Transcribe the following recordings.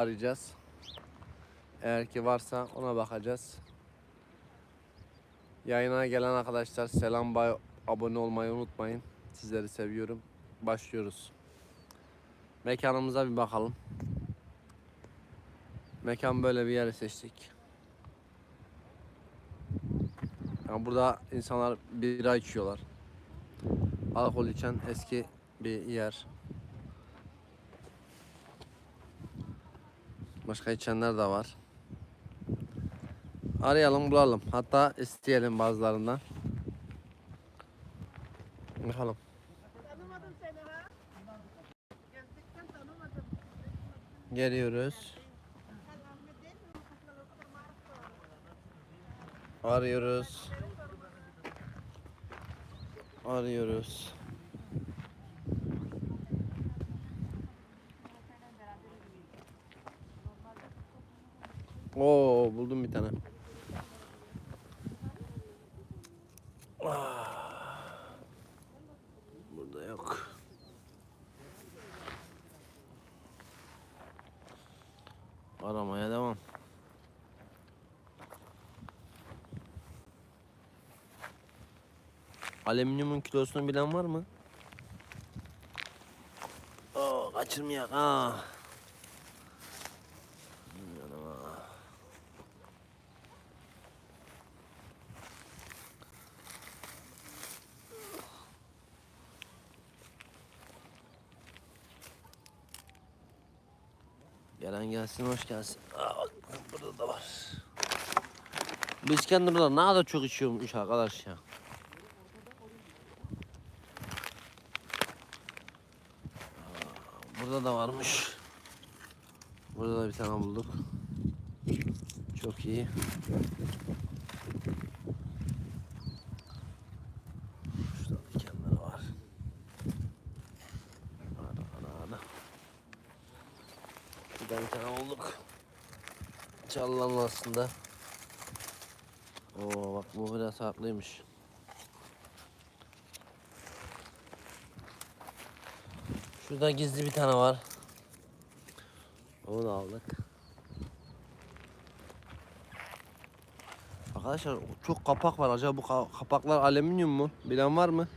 arayacağız. Eğer ki varsa ona bakacağız. Yayına gelen arkadaşlar selam bay abone olmayı unutmayın. Sizleri seviyorum. Başlıyoruz. Mekanımıza bir bakalım. Mekan böyle bir yeri seçtik. Yani burada insanlar bira içiyorlar. Alkol içen eski bir yer. Başka içenler de var. Arayalım bulalım. Hatta isteyelim bazılarından. Bakalım. Geliyoruz. Sen Ahmet değil mi? Kızlar o kadar maruf var. Arıyoruz. Arıyoruz. Oo buldum bir tane. Ah. Burada yok. Aramaya devam. Alüminyumun kilosunu bilen var mı? Oo, kaçırmayak ha. Yanıma. Gelen gelsin hoş gelsin. Aa, bak, burada da var. Bu İskenderun'da ne kadar çok içiyormuş arkadaş ya. Burada da varmış. Burada da bir tane bulduk. Çok iyi. Buradan bir tane bulduk. Çalılan aslında. Oo bak bu biraz haklıymış. Şurada gizli bir tane var. Onu da aldık. Arkadaşlar çok kapak var. Acaba bu ka- kapaklar alüminyum mu? Bilen var mı?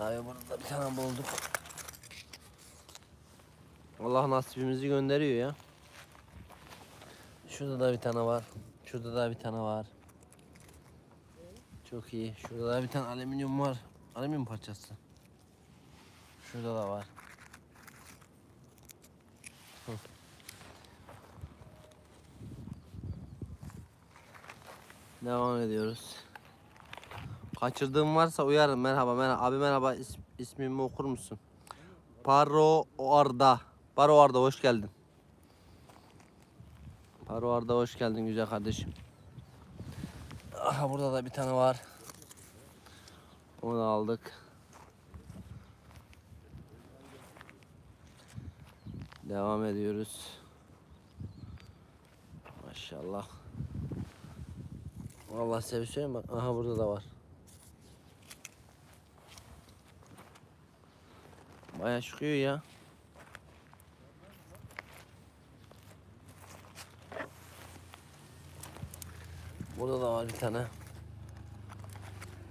Abi burada bir tane bulduk. Allah nasibimizi gönderiyor ya. Şurada da bir tane var. Şurada da bir tane var. Çok iyi. Şurada da bir tane alüminyum var. Alüminyum parçası. Şurada da var. Devam ediyoruz. Kaçırdığım varsa uyarın. Merhaba, merhaba. Abi merhaba. İs, ismimi okur musun? Paro Arda. Paro Arda hoş geldin. Paro Arda hoş geldin güzel kardeşim. Aha burada da bir tane var. Onu aldık. Devam ediyoruz. Maşallah. Vallahi size bir bak. Aha burada da var. Baya çıkıyor ya. Burada da var bir tane.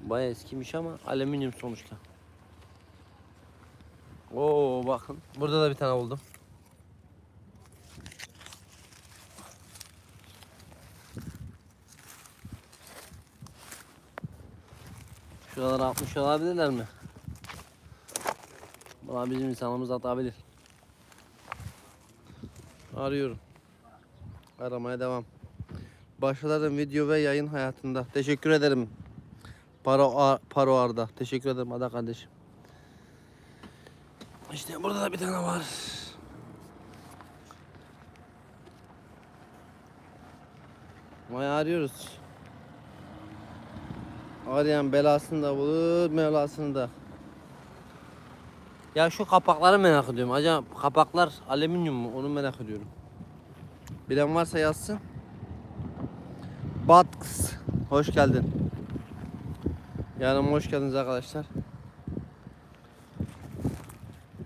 Baya eskimiş ama alüminyum sonuçta. Oo bakın. Burada da bir tane buldum. Şuralara atmış olabilirler mi? Buna bizim insanımız atabilir. Arıyorum. Aramaya devam. Başlarım video ve yayın hayatında. Teşekkür ederim. Paro, Ar- Paro Arda. Teşekkür ederim Ada kardeşim. İşte burada da bir tane var. Maya arıyoruz. Arayan belasını da bulur, melasını da. Ya şu kapakları merak ediyorum. Acaba kapaklar alüminyum mu? Onu merak ediyorum. Bilen varsa yazsın. Batks. Hoş geldin. Yanıma hoş geldiniz arkadaşlar.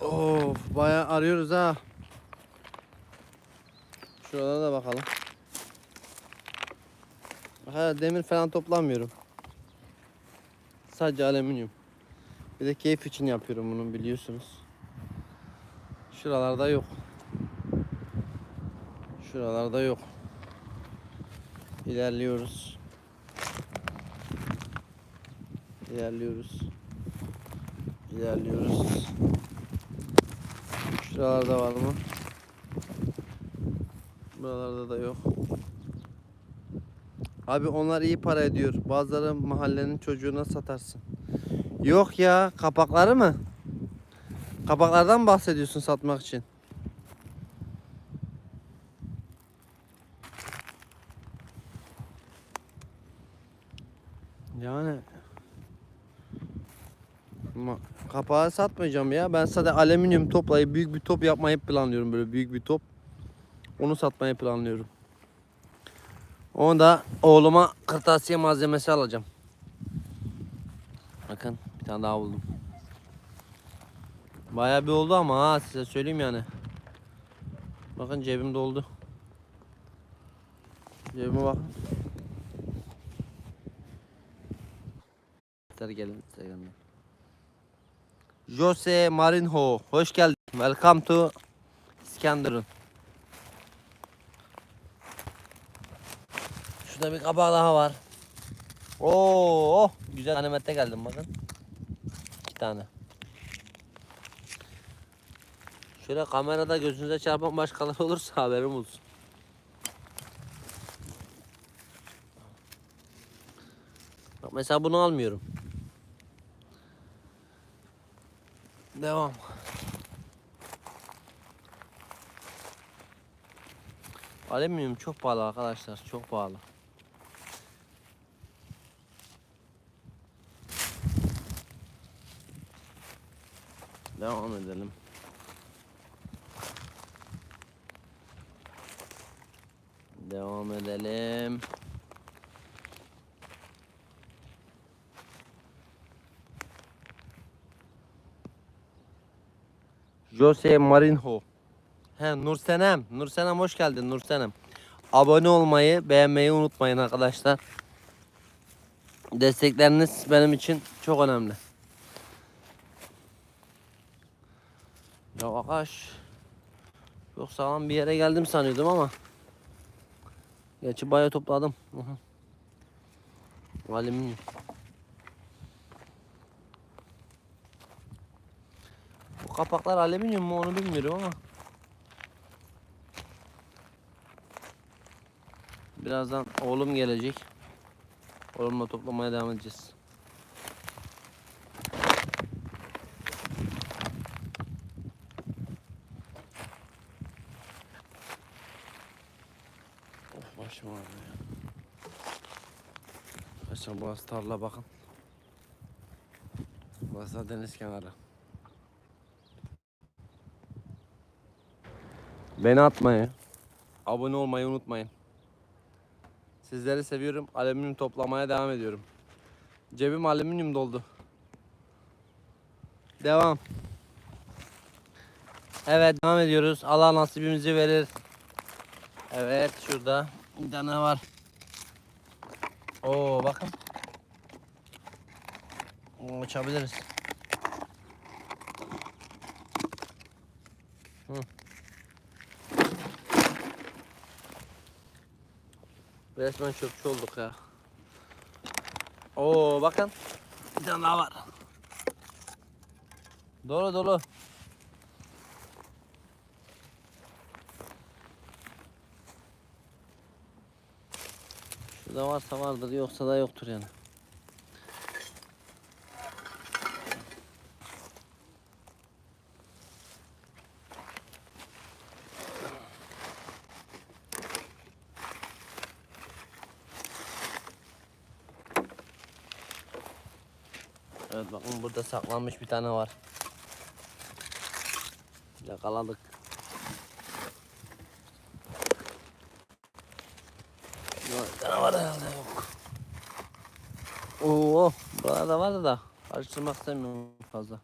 Of bayağı arıyoruz ha. Şuralara da bakalım. Ha, demir falan toplamıyorum. Sadece alüminyum. Bir de keyif için yapıyorum bunu biliyorsunuz. Şuralarda yok. Şuralarda yok. İlerliyoruz. İlerliyoruz. İlerliyoruz. Şuralarda var mı? Buralarda da yok. Abi onlar iyi para ediyor. Bazıları mahallenin çocuğuna satarsın. Yok ya kapakları mı? Kapaklardan bahsediyorsun satmak için? Yani Ma- kapağı satmayacağım ya. Ben sadece alüminyum toplayıp büyük bir top yapmayı planlıyorum böyle büyük bir top. Onu satmayı planlıyorum. Onu da oğluma kırtasiye malzemesi alacağım. Bakın bir tane daha buldum. Bayağı bir oldu ama ha size söyleyeyim yani. Bakın cebim doldu. Cebime bak. Yeter gelin Instagram'dan. Jose Marinho hoş geldin. Welcome to İskenderun. Şurada bir kabak daha var. Oo, güzel animette geldim bakın. İki tane. Şöyle kamerada gözünüze çarpan başkaları olursa haberim olsun. Bak mesela bunu almıyorum. Devam. Alüminyum çok pahalı arkadaşlar. Çok pahalı. Devam edelim. Devam edelim. Jose Marinho. He Nursenem. Nursenem hoş geldin Nursenem. Abone olmayı, beğenmeyi unutmayın arkadaşlar. Destekleriniz benim için çok önemli. Ya arkadaş. Çok sağlam bir yere geldim sanıyordum ama. Gerçi bayağı topladım. Alüminyum. Kapaklar alüminyum mu onu bilmiyorum ama. Birazdan oğlum gelecek. Oğlumla toplamaya devam edeceğiz. Of başım ağrıyor. Arkadaşlar burası tarla bakın. Burası da deniz kenarı. Beni atmayın. Abone olmayı unutmayın. Sizleri seviyorum. Alüminyum toplamaya devam ediyorum. Cebim alüminyum doldu. Devam. Evet devam ediyoruz. Allah nasibimizi verir. Evet şurada bir tane var. Oo bakın. Uçabiliriz. Resmen çöpçü olduk ya. Oo bakın. Bir tane daha var. Dolu dolu. Şurada varsa vardır yoksa da yoktur yani. Burada saklanmış bir tane var. Yakaladık. Bir tane var herhalde yok. Oo, burada da vardı da karıştırmak istemiyorum fazla.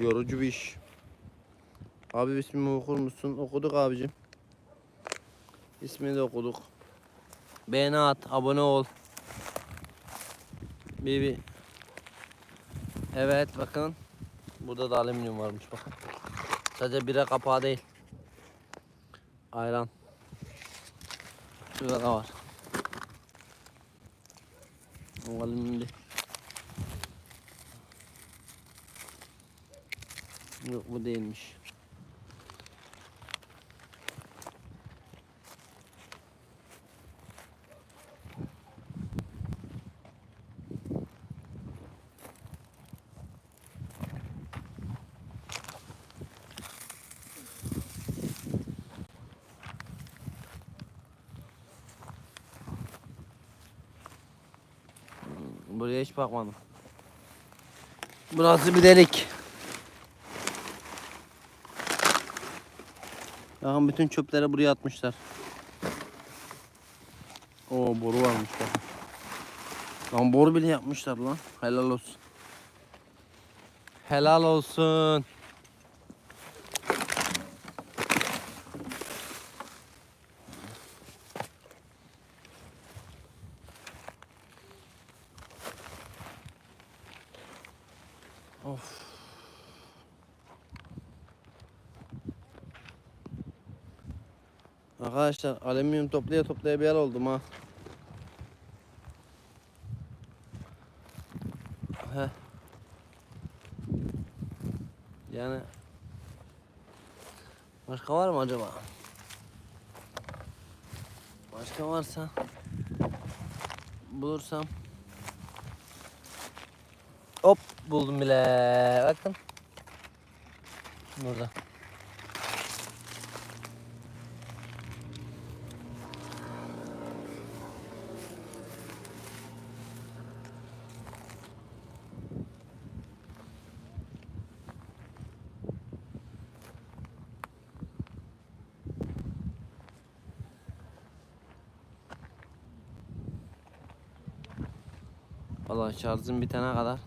Yorucu bir iş. Abi ismimi okur musun? Okuduk abicim. İsmini de okuduk. Beğeni at, abone ol. Bir, bir. Evet bakın. Burada da alüminyum varmış bakın. Sadece bira kapağı değil. Ayran. Şurada da var. Alüminyum değil. Yok bu değilmiş. Buraya hiç bakmadım. Burası bir delik. Bakın bütün çöpleri buraya atmışlar. Oo boru varmış bakın. Lan boru bile yapmışlar lan. Helal olsun. Helal olsun. Of. Arkadaşlar alüminyum toplaya toplaya bir yer oldum ha. Heh. Yani başka var mı acaba? Başka varsa bulursam Hop buldum bile. Bakın. Burada. Valla şarjım bitene kadar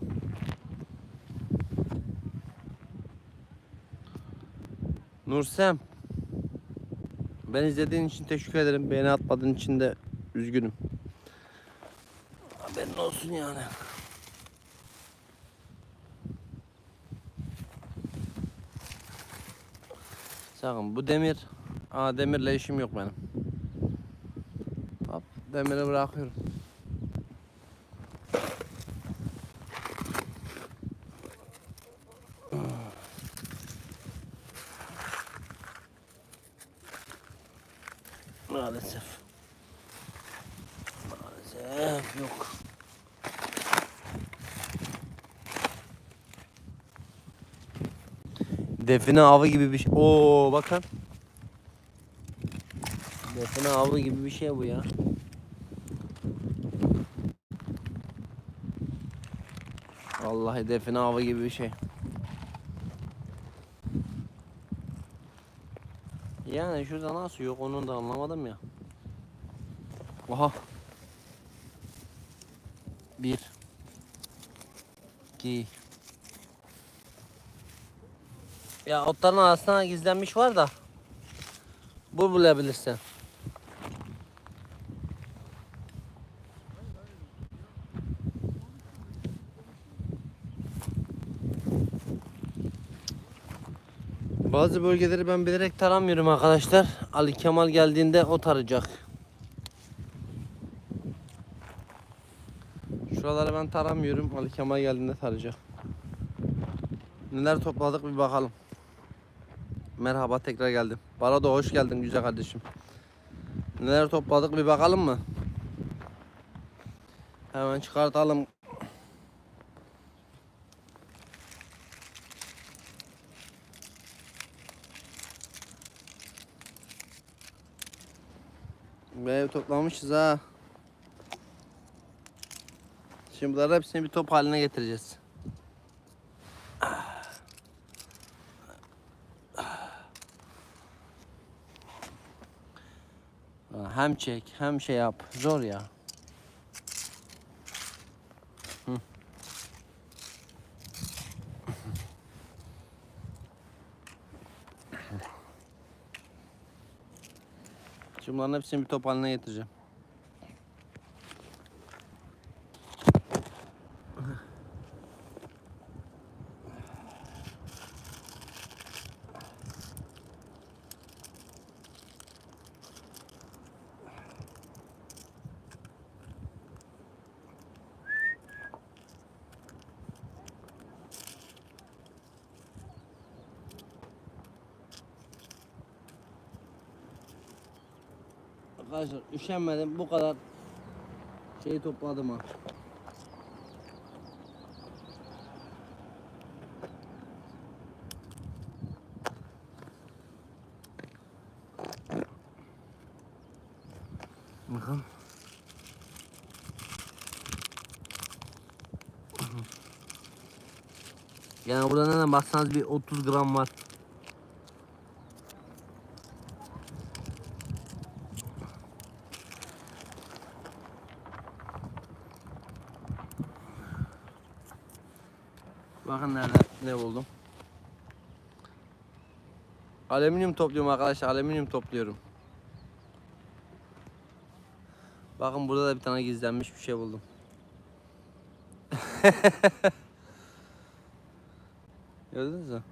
Nursem Ben izlediğin için teşekkür ederim. Beğeni atmadığın için de üzgünüm. Haberin olsun yani. Sakın bu demir Aa demirle işim yok benim. Hop demiri bırakıyorum. Define avı gibi bir şey. Oo bakın. Define avı gibi bir şey bu ya. Vallahi define avı gibi bir şey. Yani şurada nasıl yok onu da anlamadım ya. Oha. Bir. İki. Ya otların arasına gizlenmiş var da. Bu bulabilirsin. Bazı bölgeleri ben bilerek taramıyorum arkadaşlar. Ali Kemal geldiğinde o tarayacak. Şuraları ben taramıyorum. Ali Kemal geldiğinde tarayacak. Neler topladık bir bakalım. Merhaba tekrar geldim. Bana da hoş geldin güzel kardeşim. Neler topladık bir bakalım mı? Hemen çıkartalım. Ve toplamışız ha. Şimdi bunları hepsini bir top haline getireceğiz. Hem çek hem şey yap. Zor ya. Şimdi bunların hepsini bir top haline getireceğim. Üşenmedim bu kadar şeyi topladım ha. Bakın. Yani burada nereden baksanız bir 30 gram var. Bakın nerede ne buldum. Alüminyum topluyorum arkadaşlar. Alüminyum topluyorum. Bakın burada da bir tane gizlenmiş bir şey buldum. Gördünüz mü?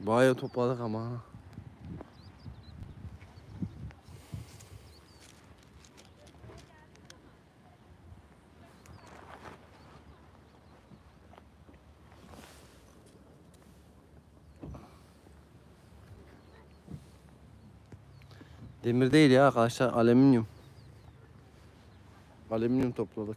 Bayağı topladık ama. ha. Demir değil ya arkadaşlar alüminyum. Alüminyum topladık.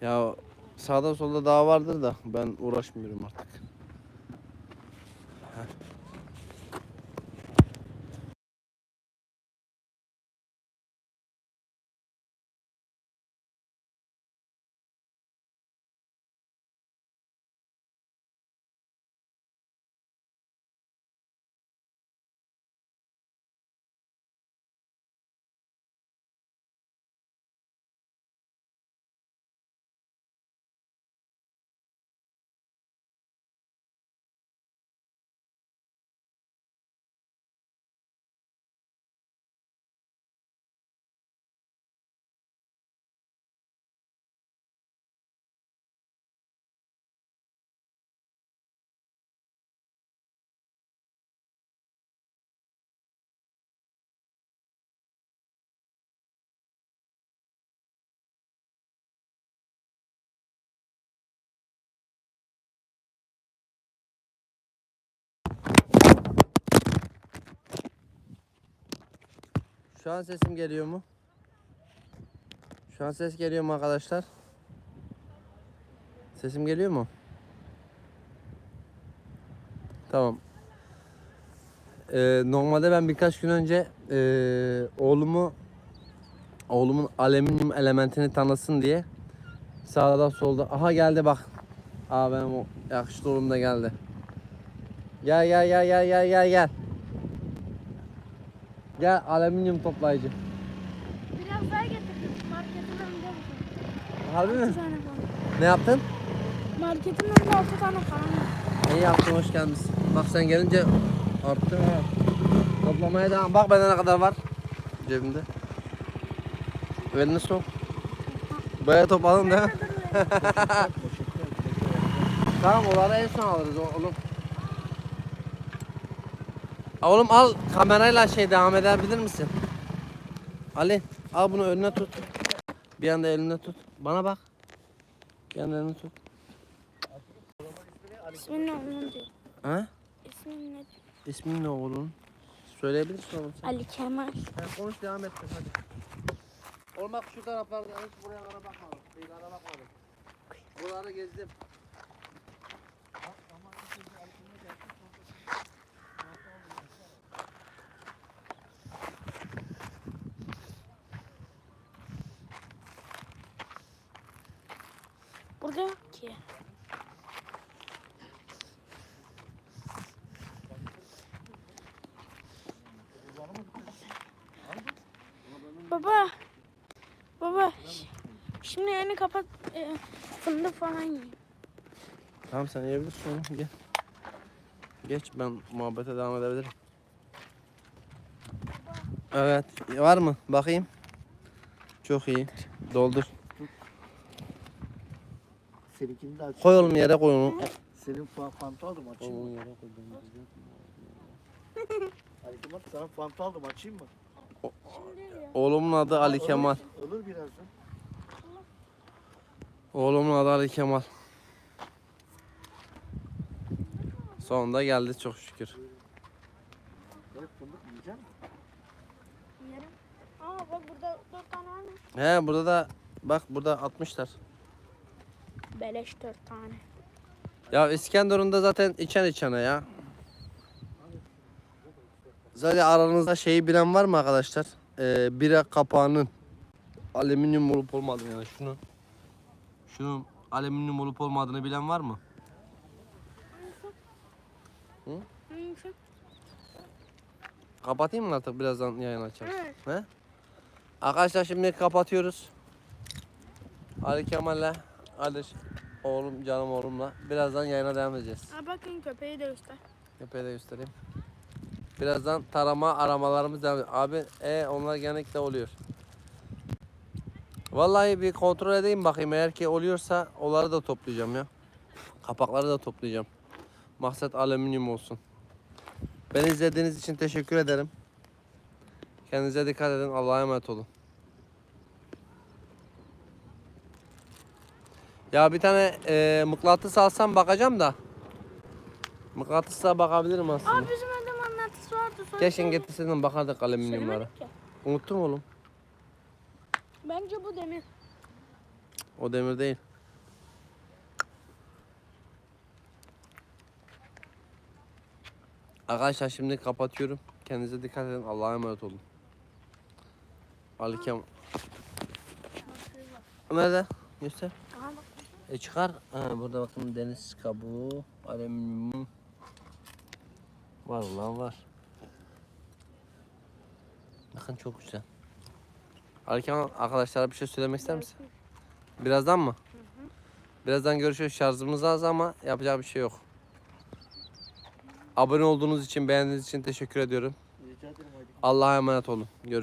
Ya sağda solda daha vardır da ben uğraşmıyorum artık. Şu an sesim geliyor mu? Şu an ses geliyor mu arkadaşlar? Sesim geliyor mu? Tamam. Ee, normalde ben birkaç gün önce ee, oğlumu oğlumun alüminyum elementini tanısın diye sağda solda aha geldi bak. Aa benim o yakışıklı oğlum da geldi. Gel gel gel gel gel gel gel. Gel alüminyum toplayıcı. Biraz daha getirdim. Marketin önünde buldum. Harbi mi? Altı tane falan. Ne yaptın? Marketin önünde altı tane falan var. İyi yaptın hoş gelmişsin. Bak sen gelince arttı ha. Toplamaya devam. Bak bende ne kadar var cebimde. Elini sok. Baya topladın değil mi? tamam onları en son alırız oğlum. Oğlum al kamerayla şey devam edebilir misin? Ali al bunu önüne tut. Bir anda elinde tut. Bana bak. Bir anda elini tut. İsmin ne onun diyor. Ha? İsmin ne diyor? İsmin ne oğlum? Söyleyebilirsin oğlum sen. Ali Kemal. Ha, konuş devam et hadi. Oğlum bak şu taraflarda hiç buraya kadar bakmadım. Kıyılara bakmadım. Buraları gezdim. Burada yok ki. Baba. Baba. Şimdi yeni kapat. E, fındık falan yiyeyim. Tamam sen yiyebilirsin onu. Gel. Geç ben muhabbete devam edebilirim. Evet. Var mı? Bakayım. Çok iyi. Doldur. Seninkini de aç. Koy oğlum yere koy onu. Senin fa fanta aldım açayım mı? Ali Kemal sana fanta aldım açayım mı? Oğlumun adı Ali Kemal. Olur birazdan. Oğlumun adı Ali Kemal. Sonunda geldi çok şükür. Evet fındık yiyecek misin? Yerim. Aa bak burada dört tane var mı? He burada da bak burada atmışlar. Beleş dört tane. Ya İskenderun'da zaten içen içene ya. Zaten aranızda şeyi bilen var mı arkadaşlar? Ee, bira kapağının alüminyum olup olmadığını yani şunu. Şunun alüminyum olup olmadığını bilen var mı? Hangisi? Kapatayım mı artık birazdan yayın açarız. He? Arkadaşlar şimdi kapatıyoruz. Ali Kemal'le Ali oğlum canım oğlumla birazdan yayına devam edeceğiz. Aa bakın köpeği de göster. Köpeği de göstereyim. Birazdan tarama aramalarımız devam ediyor. Abi e onlar genellikle oluyor. Vallahi bir kontrol edeyim bakayım eğer ki oluyorsa onları da toplayacağım ya. Kapakları da toplayacağım. Maksat alüminyum olsun. Beni izlediğiniz için teşekkür ederim. Kendinize dikkat edin. Allah'a emanet olun. Ya bir tane e, mıknatıs alsam bakacağım da. Mıknatısla bakabilirim aslında. Bizim Keşke getirseydin bakardık alüminyumlara. Söylemedik ki. Unuttun mu oğlum? Bence bu demir. O demir değil. Arkadaşlar şimdi kapatıyorum. Kendinize dikkat edin. Allah'a emanet olun. Ali Kemal. Nerede? Göster. E çıkar. Ha, burada bakın deniz kabuğu, alüminyum. Var lan var. Bakın çok güzel. Kemal arkadaşlara bir şey söylemek ister misin? Birazdan mı? Birazdan görüşürüz. Şarjımız az ama yapacak bir şey yok. Abone olduğunuz için, beğendiğiniz için teşekkür ediyorum. Allah'a emanet olun. Görüşürüz.